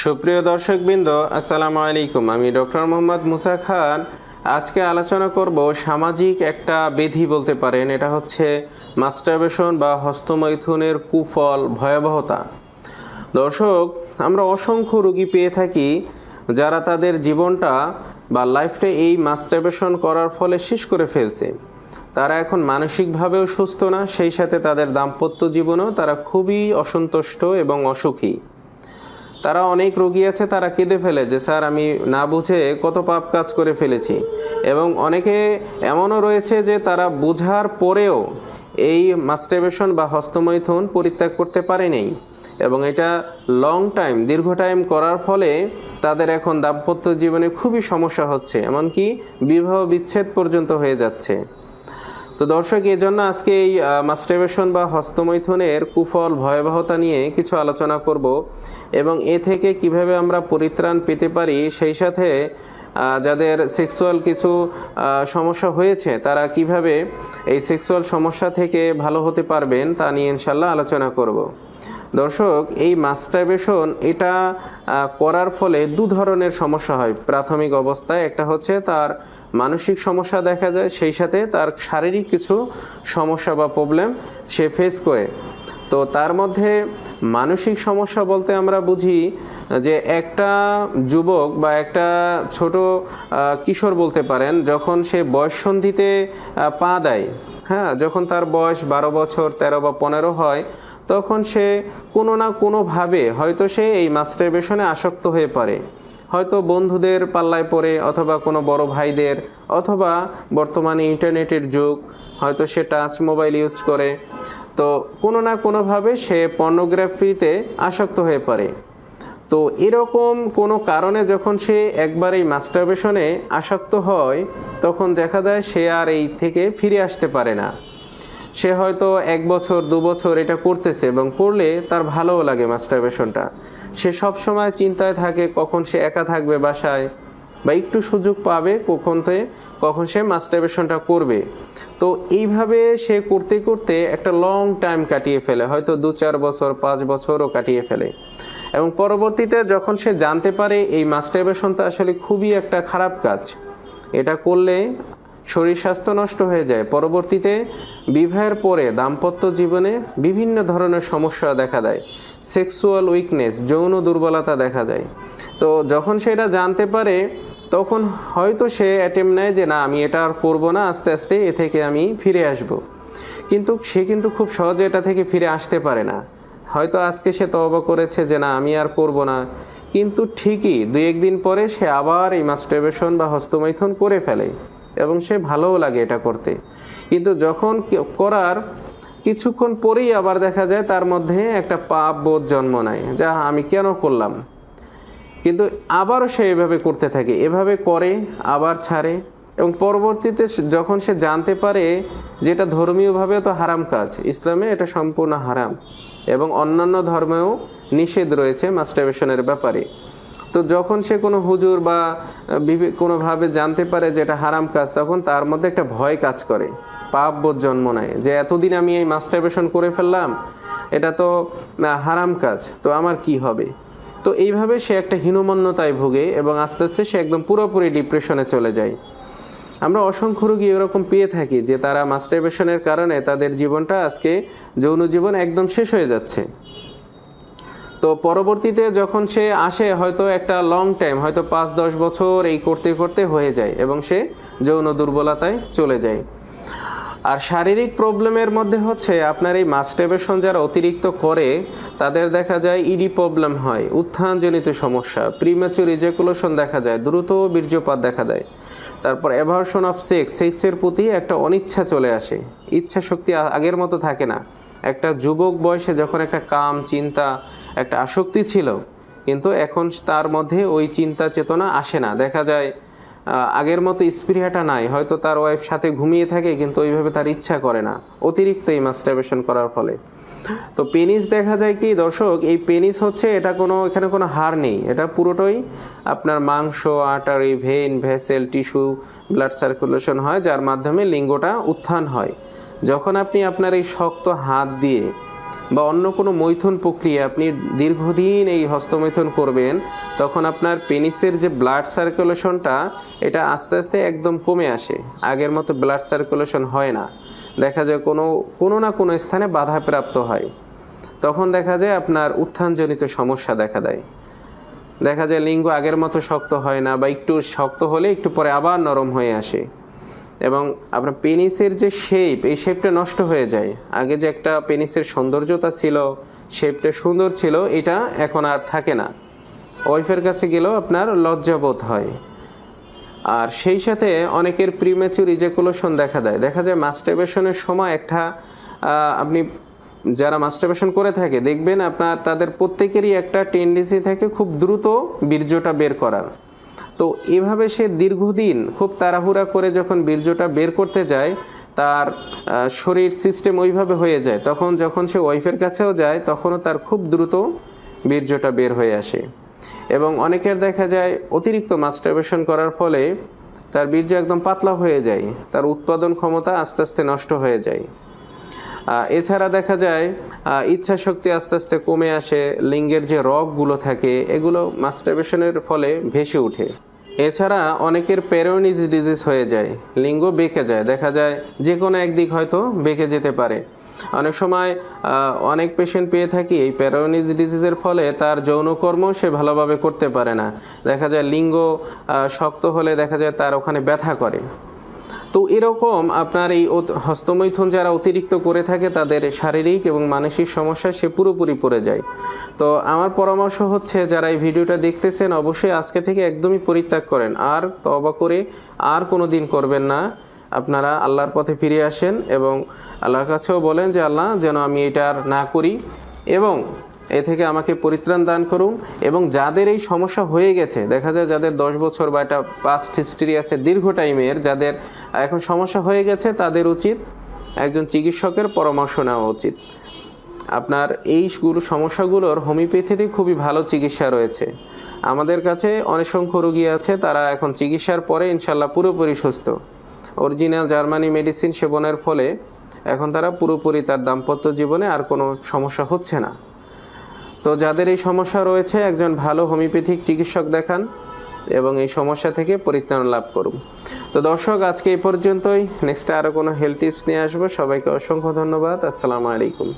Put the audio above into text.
সুপ্রিয় দর্শকবৃন্দ, আসসালামু আলাইকুম। আমি ডক্টর মোহাম্মদ মুসা খান। আজকে আলোচনা করব সামাজিক একটা বেধি বলতে পারেন, এটা হচ্ছে মাস্টারবেশন বা হস্তমৈথুনের কুফল ভয়াবহতা। দর্শক, আমরা অসংখ্য রোগী পেয়ে থাকি যারা তাদের জীবনটা বা লাইফটা এই মাস্টারবেশন করার ফলে শেষ করে ফেলছে। তারা এখন মানসিকভাবেও সুস্থ না, সেই সাথে তাদের দাম্পত্য জীবনেও তারা খুবই অসন্তুষ্ট এবং অসুখী। তারা অনেক রোগী আছে, তারা কেঁদে ফেলে যে, স্যার, আমি না বুঝে কত পাপ কাজ করে ফেলেছি। এবং অনেকে এমনও রয়েছে যে, তারা বোঝার পরেও এই মাস্টারবেশন বা হস্তমৈথুন পরিত্যাগ করতে পারেনি এবং এটা লং টাইম দীর্ঘ টাইম করার ফলে তাদের এখন দাম্পত্য জীবনে খুবই সমস্যা হচ্ছে। এমনকি বিবাহ বিচ্ছেদ পর্যন্ত হয়ে যাচ্ছে। তো দর্শক এই জন্য আজকে এই মাস্টারবেশন বা হস্তমৈথুনের কুফল, ভয়াবহতা নিয়ে কিছু আলোচনা করব এবং এ থেকে কীভাবে আমরা পরিত্রাণ পেতে পারি, সেই সাথে যাদের সেক্সুয়াল কিছু সমস্যা হয়েছে, তারা কীভাবে এই সেক্সুয়াল সমস্যা থেকে ভালো হতে পারবেন তা নিয়ে ইনশাল্লাহ আলোচনা করব। দর্শক, এই মাস্টারবেশন এটা করার ফলে দু ধরনের সমস্যা হয়। প্রাথমিক অবস্থায় একটা হচ্ছে তার মানসিক সমস্যা দেখা যায়, সেই সাথে তার শারীরিক কিছু সমস্যা বা প্রবলেম সে ফেস করে। তো তার মধ্যে মানসিক সমস্যা বলতে আমরা বুঝি যে একটা যুবক বা একটা ছোট কিশোর বলতে পারেন, যখন সে বয়ঃসন্ধিতে পা দেয় হ্যাঁ যখন তার বয়স বারো বছর, তেরো বা পনেরো হয় তখন সে কোনো না কোনোভাবে হয়তো সে এই মাস্টারবেশনে আসক্ত হয়ে পড়ে। হয়তো বন্ধুদের পাল্লায় পড়ে অথবা কোনো বড় ভাইদের অথবা বর্তমানে ইন্টারনেটের যুগ, হয়তো সে টাচ মোবাইল ইউজ করে। তো কোনো না কোনোভাবে সে পর্নোগ্রাফিতে আসক্ত হয়ে পড়ে। তো এরকম কোনো কারণে যখন সে একবার এই মাস্টারবেশনে আসক্ত হয়, তখন দেখা যায় সে আর এই থেকে ফিরে আসতে পারে না। সে হয়তো এক বছর, দু বছর এটা করতেছে এবং করলে তার ভালোও লাগে মাস্টারবেশনটা সে সব সময় চিন্তায় থাকে কখন সে একা থাকবে বাসায় বা একটু সুযোগ পাবে কখনতে কখন সে মাস্টারবেশনটা করবে। তো এইভাবে সে করতে করতে একটা লং টাইম কাটিয়ে ফেলে, হয়তো দু চার বছর, পাঁচ বছরও কাটিয়ে ফেলে। এবং পরবর্তীতে যখন সে জানতে পারে এই মাস্টারবেশনটা আসলে খুবই একটা খারাপ কাজ, এটা করলে শরীর স্বাস্থ্য নষ্ট হয়ে যায়। পরবর্তীতে বিবাহের পরে দাম্পত্য জীবনে বিভিন্ন ধরনের সমস্যা দেখা দেয়। সেক্সুয়াল উইকনেস, যৌন দুর্বলতা দেখা যায়। তো যখন সেটা জানতে পারে, তখন হয়তো সে অ্যাটেম্প নেয় যে, না, আমি এটা আর করব না, আস্তে আস্তে এ থেকে আমি ফিরে আসব। কিন্তু সে কিন্তু খুব সহজে এটা থেকে ফিরে আসতে পারে না। হয়তো আজকে সে তওবা করেছে যে, না, আমি আর করব না। কিন্তু ঠিকই দুই একদিন পরে সে আবার এই মাস্টারবেশন বা হস্তমৈথুন করে ফেলে। এবং সে ভালোও লাগে এটা করতে। কিন্তু যখন করার কিছুক্ষণ পরেই আবার দেখা যায় তার মধ্যে একটা পাপ বোধ জন্ম নেয়, যা আমি কেন করলাম? কিন্তু আবারও সে এভাবে করতে থাকে, এভাবে করে, আবার ছাড়ে এবং পরবর্তীতে যখন সে জানতে পারে যে এটা ধর্মীয়ভাবে তো হারাম কাজ, ইসলামে এটা সম্পূর্ণ হারাম এবং অন্যান্য ধর্মেও নিষেধ রয়েছে মাস্টারবেশনের ব্যাপারে। তো যখন সে কোনো হুজুর বা কোনোভাবে জানতে পারে যে এটা হারাম কাজ, তখন তার মধ্যে একটা ভয় কাজ করে। পাপ বোধ জন্ম নেয় যে, এতদিন আমি এই মাস্টারবেশন করে ফেললাম, এটা তো হারাম কাজ, তো আমার কি হবে? তো এইভাবে সে একটা হীনমন্যতায় ভোগে এবং আস্তে আস্তে সে একদম পুরোপুরি ডিপ্রেশনে চলে যায়। আমরা অসংখ্য রোগী এরকম পেয়ে থাকি যে, তারা মাস্টারবেশনের কারণে তাদের জীবনটা আজকে যৌন জীবন একদম শেষ হয়ে যাচ্ছে। তো পরবর্তীতে যখন সে আসে, হয়তো একটা লং টাইম হয়তো পাঁচ, দশ বছর এই করতে করতে হয়ে যায় এবং সে যৌন দুর্বলতায় চলে যায়। আর শারীরিক প্রবলেমের মধ্যে হচ্ছে, আপনার এই মাস্টারবেশন যারা অতিরিক্ত করে, তাদের দেখা যায় ইডি প্রবলেম হয়, উত্থানজনিত সমস্যা প্রিম্যাচুর ইজেকুলেশন দেখা যায়, দ্রুত বীর্যপাত দেখা দেয়। তারপর অ্যাভার্সন অফ সেক্স সেক্সের প্রতি একটা অনিচ্ছা চলে আসে। ইচ্ছা শক্তি আগের মতো থাকে না। একটা যুবক বয়সে যখন একটা কাম, চিন্তা, একটা আসক্তি ছিল, কিন্তু এখন তার মধ্যে ওই চিন্তা চেতনা আসে না। দেখা যায় আগের মতো স্পৃহাটা নাই। হয়তো তার ওয়াইফ সাথে ঘুমিয়ে থাকে, কিন্তু ওইভাবে তার ইচ্ছা করে না। অতিরিক্ত এই মাস্টারবেশন করার ফলে। তো পেনিস দেখা যায় কি, দর্শক, এই পেনিস হচ্ছে, এটা কোনো, এখানে কোনো হার নেই। এটা পুরোটাই আপনার মাংস artery vein vessel tissue blood circulation হয়, যার মাধ্যমে লিঙ্গটা উত্থান হয়। যখন আপনি আপনার এই শক্ত হাত দিয়ে বা অন্য কোনো মৈথুন প্রক্রিয়া, আপনি দীর্ঘদিন এই হস্তমৈথুন করবেন, তখন আপনার পেনিসের যে ব্লাড সার্কুলেশনটা, এটা আস্তে আস্তে একদম কমে আসে। আগের মতো ব্লাড সার্কুলেশন হয় না। দেখা যায় কোনো কোনো না কোনো স্থানে বাধাপ্রাপ্ত হয়। তখন দেখা যায় আপনার উত্থানজনিত সমস্যা দেখা দেয়। দেখা যায় লিঙ্গ আগের মতো শক্ত হয় না বা একটু শক্ত হলে একটু পরে আবার নরম হয়ে আসে। এবং আপনার পেনিসের যে শেপ এই শেপটা নষ্ট হয়ে যায়। আগে যে একটা পেনিসের সৌন্দর্যতা ছিল শেপটা সুন্দর ছিল, এটা এখন আর থাকে না। ওয়াইফের কাছে গেলেও আপনার লজ্জাবোধ হয়। আর সেই সাথে অনেকের প্রিমেচুর ইজাকুলেশন দেখা দেয়। দেখা যায় মাস্টারবেশনের সময় একটা আপনি যারা মাস্টারবেশন করে থাকে, দেখবেন আপনার তাদের প্রত্যেকেরই একটা টেন্ডেন্সি থাকে খুব দ্রুত বীর্যটা বের করার। তো এভাবে সে দীর্ঘদিন খুব তাড়াহুড়া করে যখন বীর্যটা বের করতে যায়, তার শরীর সিস্টেম ওইভাবে হয়ে যায়। তখন যখন সে ওয়াইফের কাছেও যায়, তখনও তার খুব দ্রুত বীর্যটা বের হয়ে আসে। এবং অনেকের দেখা যায় অতিরিক্ত মাস্টারবেশন করার ফলে তার বীর্য একদম পাতলা হয়ে যায়, তার উৎপাদন ক্ষমতা আস্তে আস্তে নষ্ট হয়ে যায়। এছাড়া দেখা যায় ইচ্ছা শক্তি আস্তে আস্তে কমে আসে, লিঙ্গের যে রগগুলো থাকে, এগুলো মাস্টারবেশনের ফলে ভেসে ওঠে। এছাড়া অনেকের পেরোনিজ ডিজিজ হয়ে যায়, লিঙ্গ বেঁকে যায়। দেখা যায় যে কোনো একদিক হয়তো বেঁকে যেতে পারে। অনেক সময় অনেক পেশেন্ট পেয়ে থাকি, এই প্যারোনিজ ডিজিজের ফলে তার যৌনকর্ম সে ভালোভাবে করতে পারে না। দেখা যায় লিঙ্গ শক্ত হলে দেখা যায় তার ওখানে ব্যথা করে। তো এরকম আপনার এই হস্তমৈথুন যারা অতিরিক্ত করে থাকে, তাদের শারীরিক এবং মানসিক সমস্যা সে পুরোপুরি পড়ে যায়। তো আমার পরামর্শ হচ্ছে, যারা এই ভিডিওটা দেখতেছেন, অবশ্যই আজকে থেকে একদমই পরিত্যাগ করেন। আর তবা করে আর কোনো দিন করবেন না। আপনারা আল্লাহর পথে ফিরে আসেন এবং আল্লাহর কাছেও বলেন যে, আল্লাহ, যেন আমি এটা আর না করি। এবং এ থেকে আমাকে পরিত্রাণ দান করুন এবং যাদের এই সমস্যা হয়ে গেছে, দেখা যায় যাদের দশ বছর বা একটা পাস্ট হিস্ট্রি আছে, দীর্ঘ টাইমের যাদের এখন সমস্যা হয়ে গেছে, তাদের উচিত একজন চিকিৎসকের পরামর্শ নেওয়া উচিত। আপনার এই গুলো, সমস্যাগুলোর হোমিওপ্যাথিতে খুবই ভালো চিকিৎসা রয়েছে। আমাদের কাছে অনেক সংখ্য রোগী আছে, তারা এখন চিকিৎসার পরে ইনশাল্লাহ পুরোপুরি সুস্থ। অরিজিনাল জার্মানি মেডিসিন সেবনের ফলে এখন তারা পুরোপুরি তার দাম্পত্য জীবনে আর কোনো সমস্যা হচ্ছে না। তো যাদের এই সমস্যা রয়েছে, একজন ভালো হোমিওপ্যাথিক চিকিৎসক দেখান এবং এই সমস্যা থেকে পরিত্রাণ লাভ করুন। তো দর্শক, আজকে এই পর্যন্তই। নেক্সটে আরও কোনো হেলথ টিপস নিয়ে আসব। সবাইকে অসংখ্য ধন্যবাদ। আসসালামু আলাইকুম।